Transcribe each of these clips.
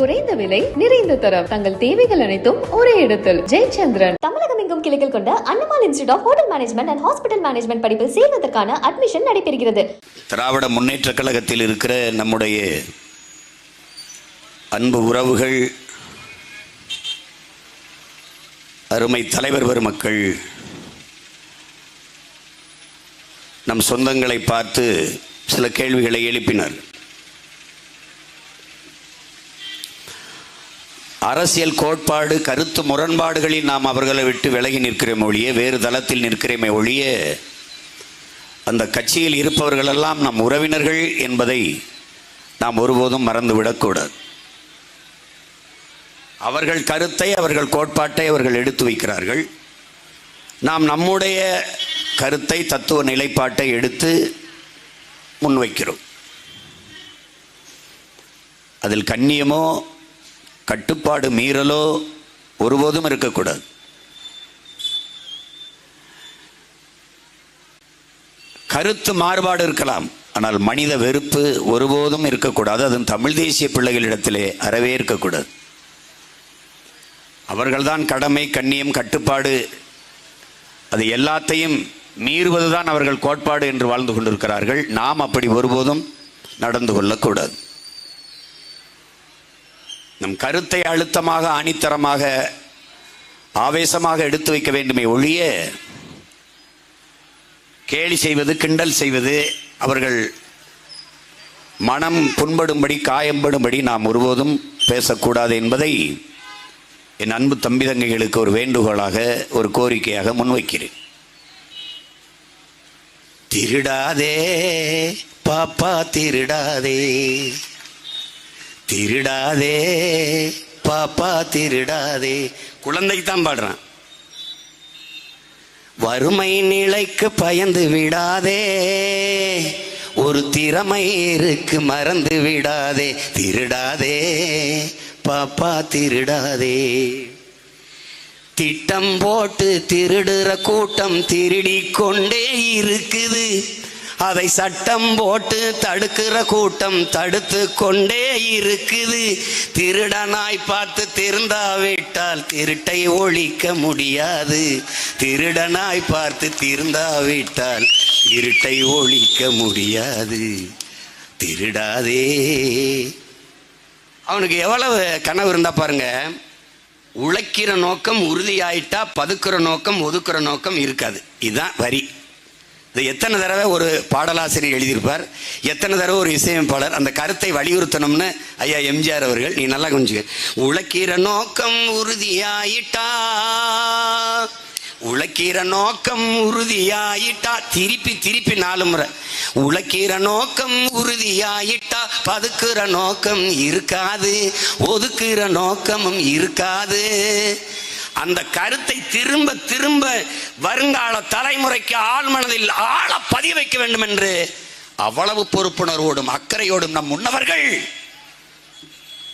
குறைந்த விலை நிறைந்த தரம். தங்கள் தேவைகள் அனைத்தும் ஒரே இடத்தில். ஜெயச்சந்திரன். தமிழகம் எங்கும் கிளைகள் கொண்ட Annamal institute of hotel management and hospital management படிப்பில் சேர்வதற்கான அட்மிஷன் நடைபெறுகிறது. திராவிட முன்னேற்ற கழகத்தில் இருக்கிற நம்முடைய அன்பு உறவுகள் அருமை தலைவர் பெருமக்கள் நம் சொந்தங்களை பார்த்து சில கேள்விகளை எழுப்பினர். அரசியல் கோட்பாடு கருத்து முரண்பாடுகளில் நாம் அவர்களை விட்டு விலகி நிற்கிறோம் ஒழிய வேறு தளத்தில் நிற்கிறோமே ஒழிய அந்த கட்சியில் இருப்பவர்களெல்லாம் நம் உறவினர்கள் என்பதை நாம் ஒருபோதும் மறந்துவிடக்கூடாது அவர்கள் கருத்தை அவர்கள் கோட்பாட்டை அவர்கள் எடுத்து வைக்கிறார்கள். நாம் நம்முடைய கருத்தை தத்துவ நிலைப்பாட்டை எடுத்து முன்வைக்கிறோம். அதில் கண்ணியமோ கட்டுப்பாடு மீறலோ ஒருபோதும் இருக்கக்கூடாது. கருத்து மாறுபாடு இருக்கலாம் ஆனால் மனித வெறுப்பு ஒருபோதும் இருக்கக்கூடாது. அதுவும் தமிழ் தேசிய பிள்ளைகளிடத்திலே அறவே இருக்கக்கூடாது. அவர்கள்தான் கடமை கண்ணியம் கட்டுப்பாடு. அது எல்லாத்தையும் மீறுவதுதான் அவர்கள் கோட்பாடு என்று வாழ்ந்து கொண்டிருக்கிறார்கள். நாம் அப்படி ஒருபோதும் நடந்து கொள்ளக்கூடாது. நம் கருத்தை அழுத்தமாக ஆணித்தரமாக ஆவேசமாக எடுத்து வைக்க வேண்டுமே ஒழிய கேலி செய்வது கிண்டல் செய்வது அவர்கள் மனம் புண்படும்படி காயம்படும்படி நாம் ஒருபோதும் பேசக்கூடாது என்பதை என் அன்பு தம்பி தங்கைகளுக்கு ஒரு வேண்டுகோளாக ஒரு கோரிக்கையாக முன்வைக்கிறேன். திருடாதே பாப்பா திருடாதே. திருடாதே பாப்பா திருடாதே. குழந்தைக்கு தான் பாடுறான். வறுமை நிலைக்கு பயந்து விடாதே. ஒரு திறமை இருக்கு மறந்து விடாதே. திருடாதே பாப்பா திருடாதே. திட்டம் போட்டு திருடுற கூட்டம் திருடி கொண்டே இருக்குது. அதை சட்டம் போட்டு தடுக்கிற கூட்டம் தடுத்து கொண்டே இருக்குது. திருடனாய் பார்த்து திருந்தாவிட்டால் திருட்டை ஒழிக்க முடியாது. திருடனாய் பார்த்து திருந்தாவிட்டால் இருட்டை ஒழிக்க முடியாது. திருடாதே. அவனுக்கு எவ்வளவு கனவு இருந்தா பாருங்க. உழைக்கிற நோக்கம் உறுதியாயிட்டா பதுக்கிற நோக்கம் ஒதுக்குற நோக்கம் இருக்காது. இதுதான் வரி. இது எத்தனை தடவை ஒரு பாடலாசிரியர் எழுதியிருப்பார்? எத்தனை தடவை ஒரு இசையமைப்பாளர்? அந்த கருத்தை வலியுறுத்தணும்னு ஐயா எம்ஜிஆர் அவர்கள் நீ நல்லா கொஞ்சம் உழைக்கிற நோக்கம் உறுதியாயிட்டா? உழைக்கிற நோக்கம் உறுதியாயிட்டா? திருப்பி திருப்பி நாலு முறை. உழைக்கிற நோக்கம் உறுதியாயிட்டா? பதுக்குற நோக்கம் இருக்காது. ஒதுக்குற நோக்கமும் இருக்காது. அந்த கருத்தை திரும்ப திரும்ப வருங்கால தலைமுறைக்கு ஆழ்மனதில் ஆழ பதிய வைக்க வேண்டும் என்று அவ்வளவு பொறுப்புணர்வோடும் அக்கறையோடும் நம் முன்னவர்கள்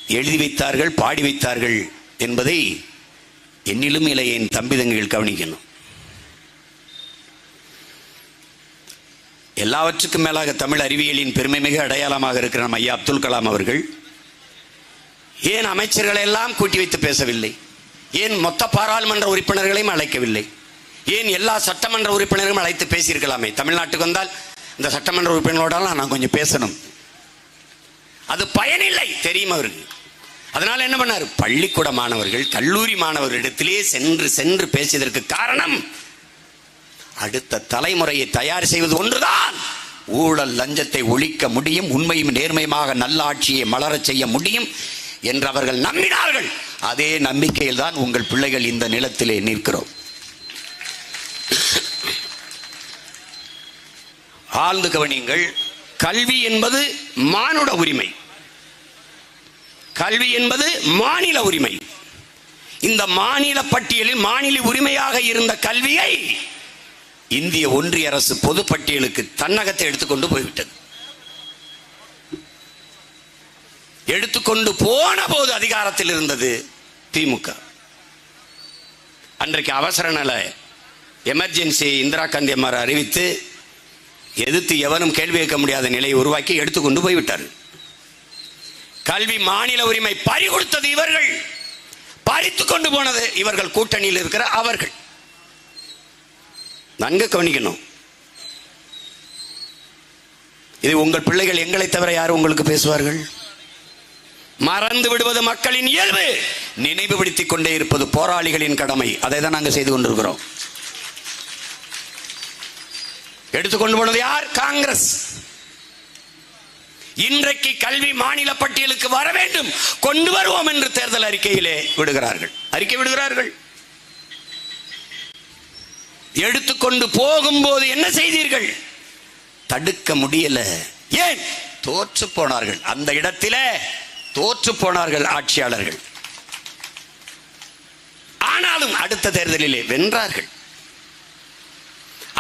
எழுதி வைத்தார்கள் பாடி வைத்தார்கள் என்பதை என்னிலும் இல்லை என் தம்பி கவனிக்கணும். எல்லாவற்றுக்கும் மேலாக தமிழ் அறிவியலின் பெருமை மிக அடையாளமாக இருக்கிற நம்ம ஐயா அப்துல் கலாம் அவர்கள் ஏன் அமைச்சர்களை எல்லாம் கூட்டி வைத்து பேசவில்லை? ஏன் மொத்த பாராளுமன்ற உறுப்பினர்களையும் அழைக்கவில்லை? ஏன் எல்லா சட்டமன்ற உறுப்பினர்களும் அழைத்து பேசியிருக்கலாமே? தமிழ்நாட்டுக்கு வந்தால் இந்த சட்டமன்ற உறுப்பினர்களோடலாம் நான் கொஞ்சம் பேசணும். அது பயனில்லை தெரியும் அவருக்கு. அதனால என்ன பண்ணார்? பள்ளிக்கூட மாணவர்கள் கல்லூரி மாணவர்களிடத்திலே சென்று சென்று பேசியதற்கு காரணம் அடுத்த தலைமுறையை தயார் செய்வது ஒன்றுதான். ஊழல் லஞ்சத்தை ஒழிக்க முடியும் உண்மையும் நேர்மையுமாக நல்ல ஆட்சியை மலரச் செய்ய முடியும் என்று அவர்கள் நம்பினார்கள். அதே நம்பிக்கையில் தான் உங்கள் பிள்ளைகள் இந்த நிலத்திலே நிற்கிறோம். ஆழ்ந்து கவனியுங்கள் கல்வி என்பது மானுட உரிமை. கல்வி என்பது மாநில உரிமை. இந்த மாநில பட்டியலில் மாநில உரிமையாக இருந்த கல்வியை இந்திய ஒன்றிய அரசு பொது பட்டியலுக்கு தன்னகத்தை எடுத்துக்கொண்டு போய்விட்டது. எடுத்துக்கொண்டு போன போது அதிகாரத்தில் இருந்தது திமுக. அன்றைக்கு அவசர நில எமர்ஜென்சி இந்திரா காந்தி அம்மார் அறிவித்து எதிர்த்து எவரும் கேள்வி கேட்க முடியாத நிலையை உருவாக்கி எடுத்துக்கொண்டு போய்விட்டார். கல்வி மாநில உரிமை பறி கொடுத்தது இவர்கள். பறித்து கொண்டு போனது இவர்கள் கூட்டணியில் இருக்கிற அவர்கள். நன்கு கவனிக்கணும். இது உங்கள் பிள்ளைகள் எங்களை தவிர யார் உங்களுக்கு பேசுவார்கள்? மறந்து விடுவது மக்களின் இயல்பு. நினைவுபடுத்திக் கொண்டே இருப்பது போராளிகளின் கடமை. அதை தான் நாங்கள் செய்து கொண்டிருக்கிறோம். எடுத்துக்கொண்டு போனது யார்? காங்கிரஸ். இன்றைக்கு கல்வி மாநில பட்டியலுக்கு வர வேண்டும். கொண்டு வருவோம் என்று தேர்தல் அறிக்கையிலே விடுகிறார்கள். அறிக்கை விடுகிறார்கள். எடுத்துக்கொண்டு போகும்போது என்ன செய்தீர்கள்? தடுக்க முடியல. ஏன்? தோற்று போனார்கள். அந்த இடத்திலே தோற்று போனார்கள் ஆட்சியாளர்கள். ஆனாலும் அடுத்த தேர்தலிலே வென்றார்கள்.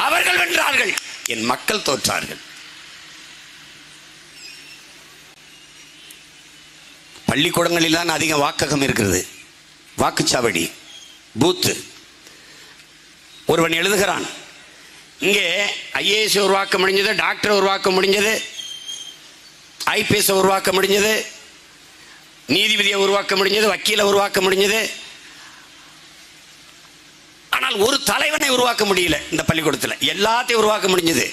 அவர்கள் வென்றார்கள். என் மக்கள் தோற்றார்கள். பள்ளிக்கூடங்களில் தான் அதிக வாக்ககம் இருக்கிறது. வாக்குச்சாவடி பூத்து. ஒருவன் எழுதுகிறான் இங்கே ஐஏஎஸ் உருவாக்க முடிஞ்சது டாக்டர் உருவாக்க முடிஞ்சது ஐபிஎஸ் உருவாக்க முடிஞ்சது நீதிபதியை உருவாக்க முடிஞ்சது வக்கீலை உருவாக்க முடிஞ்சது ஆனால் ஒரு தலைவனை உருவாக்க முடியல இந்த பள்ளிக்கூடத்தில். எல்லாத்தையும் உருவாக்க முடிஞ்சது.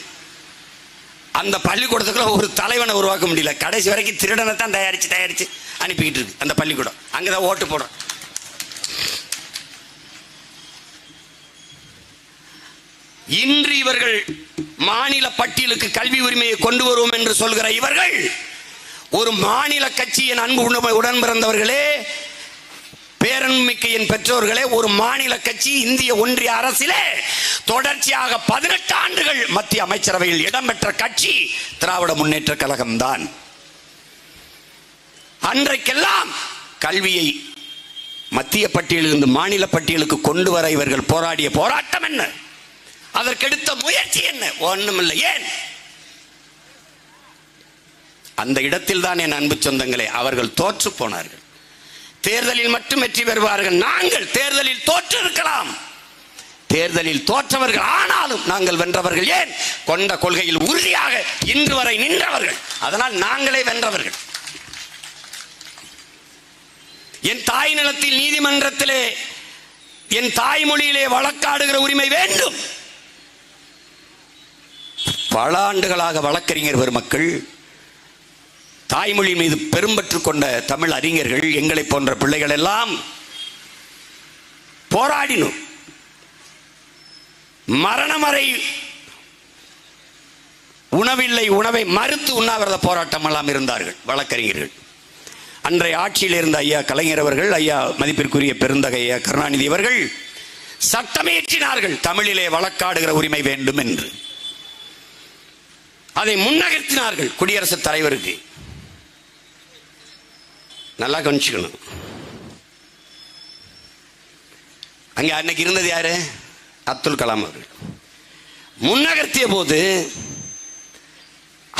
அந்த பள்ளிக்கூடத்துக்குள்ள ஒரு தலைவனை உருவாக்க முடியல. கடைசி வரைக்கும் திருடனை தான் தயாரித்து தயாரித்து அனுப்பிக்கிட்டு இருக்கு அந்த பள்ளிக்கூடம். அங்கே தான் ஓட்டு போடுறோம். இன்று இவர்கள் மாநில பட்டியலுக்கு கல்வி உரிமையை கொண்டு வருவோம் என்று சொல்கிற இவர்கள் ஒரு மாநில கட்சியின் அன்பு உடன் பிறந்தவர்களே பேரன்மிக்க என் பெற்றோர்களே ஒரு மாநில கட்சி இந்திய ஒன்றிய அரசிலே தொடர்ச்சியாக பதினெட்டு ஆண்டுகள் மத்திய அமைச்சரவையில் இடம்பெற்ற கட்சி திராவிட முன்னேற்ற கழகம்தான். அன்றைக்கெல்லாம் கல்வியை மத்திய பட்டியலிருந்து மாநில பட்டியலுக்கு கொண்டு வர இவர்கள் போராடிய போராட்டம் என்ன? அதற்கெடுத்த முயற்சி என்ன? ஒண்ணுமில்லை. ஏன்? அந்த இடத்தில் தான் என் அன்பு சொந்தங்களே அவர்கள் தோற்று போனார்கள். தேர்தலில் மட்டும் வெற்றி பெறுவார்கள். நாங்கள் தேர்தலில் தோற்று இருக்கலாம் தேர்தலில் தோற்றவர்கள் ஆனாலும் நாங்கள் வென்றவர்கள் ஏன்? கொண்ட கொள்கையில் உறுதியாக இன்று வரை நின்றவர்கள். அதனால் நாங்களே வென்றவர்கள். என் தாய் நிலத்தில் நீதிமன்றத்திலே என் தாய்மொழியிலே வழக்காடுகிற உரிமை வேண்டும். பல ஆண்டுகளாக வழக்கறிஞர் பெருமக்கள் தாய்மொழி மீது பெரும்பற்று கொண்ட தமிழ் அறிஞர்கள் எங்களை போன்ற பிள்ளைகள் எல்லாம் போராடினோம் மரணமறை உணவில்லை உணவை மறுத்து உண்ணாவிரத போராட்டம் எல்லாம் இருந்தார்கள் வழக்கறிஞர்கள். அன்றைய ஆட்சியில் இருந்த ஐயா கலைஞர் அவர்கள் ஐயா மதிப்பிற்குரிய பெருந்தகை ஐயா கருணாநிதி அவர்கள் சட்டமேற்றினார்கள் தமிழிலே வழக்காடுகிற உரிமை வேண்டும் என்று. அதை முன்னகர்த்தினார்கள் குடியரசுத் தலைவருக்கு. நல்லா கவனிச்சுக்கணும். அங்க அன்னைக்கு இருந்தது யாரு? அப்துல் கலாம் அவர்கள். முன்னகர்த்திய போது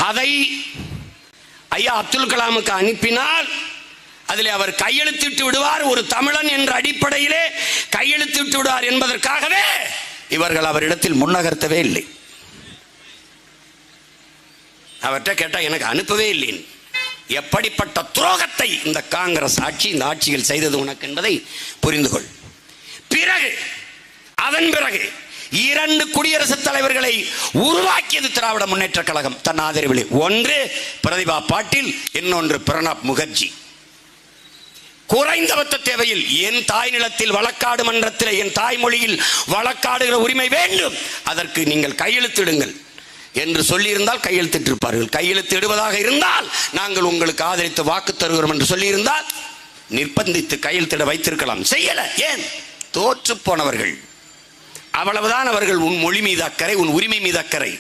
அதை ஐயா அப்துல் கலாமுக்கு அனுப்பினால் அதில் அவர் கையெழுத்திட்டு விடுவார். ஒரு தமிழன் என்ற அடிப்படையிலே கையெழுத்திட்டு விடுவார் என்பதற்காகவே இவர்கள் அவரிடத்தில் முன்னகர்த்தவே இல்லை. அவர்கிட்ட கேட்டால் எனக்கு அனுப்பவே இல்லைன்னு. எப்படிப்பட்ட துரோகத்தை இந்த காங்கிரஸ் ஆட்சி இந்த ஆட்சியில் செய்தது உனக்கு என்பதை புரிந்து கொள். பிறகு அதன் பிறகு இரண்டு குடியரசுத் தலைவர்களை உருவாக்கியது திராவிட முன்னேற்ற கழகம் தன் ஆதரவில். ஒன்று பிரதிபா பாட்டில் இன்னொன்று பிரணாப் முகர்ஜி. குறைந்தபட்ச தேவையில் என் தாய் நிலத்தில் வழக்காடு மன்றத்தில் என் தாய்மொழியில் வழக்காடுகிற உரிமை வேண்டும். அதற்கு நீங்கள் கையெழுத்திடுங்கள். என்று சொல்லியிருந்தால் கையெழுத்திட்டிருப்பார்கள் கையெழுத்திடுவதாக இருந்தால் நாங்கள் உங்களுக்கு ஆதரித்து வாக்கு தருகிறோம் என்று சொல்லியிருந்தால் நிர்பந்தித்து கையெழுத்திட வைத்திருக்கலாம். செய்யல. ஏன்? தோற்று போனவர்கள். அவ்வளவுதான் அவர்கள் உன் மொழி மீது அக்கறை உன் உரிமை மீது அக்கறை.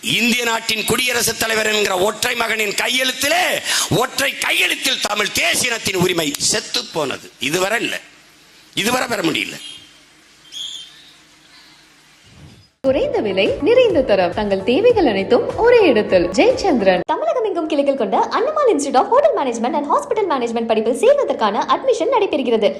இந்திய நாட்டின் குடியரசுத் தலைவர் என்கிற ஒற்றை மகனின் கையெழுத்திலே ஒற்றை கையெழுத்தில் தமிழ் தேசியத்தின் உரிமை செத்து போனது. இதுவரை இல்லை. இதுவரை பெற முடியல. குறைந்த விலை நிறைந்த தரம். தங்கள் தேவைகள் அனைத்தும் ஒரே இடத்தில். ஜெயச்சந்திரன். தமிழகம் எங்கும் கிளைகள் கொண்ட Annamal institute of hotel management and hospital management படிப்பில் சேர்வதற்கான அட்மிஷன் நடைபெறுகிறது.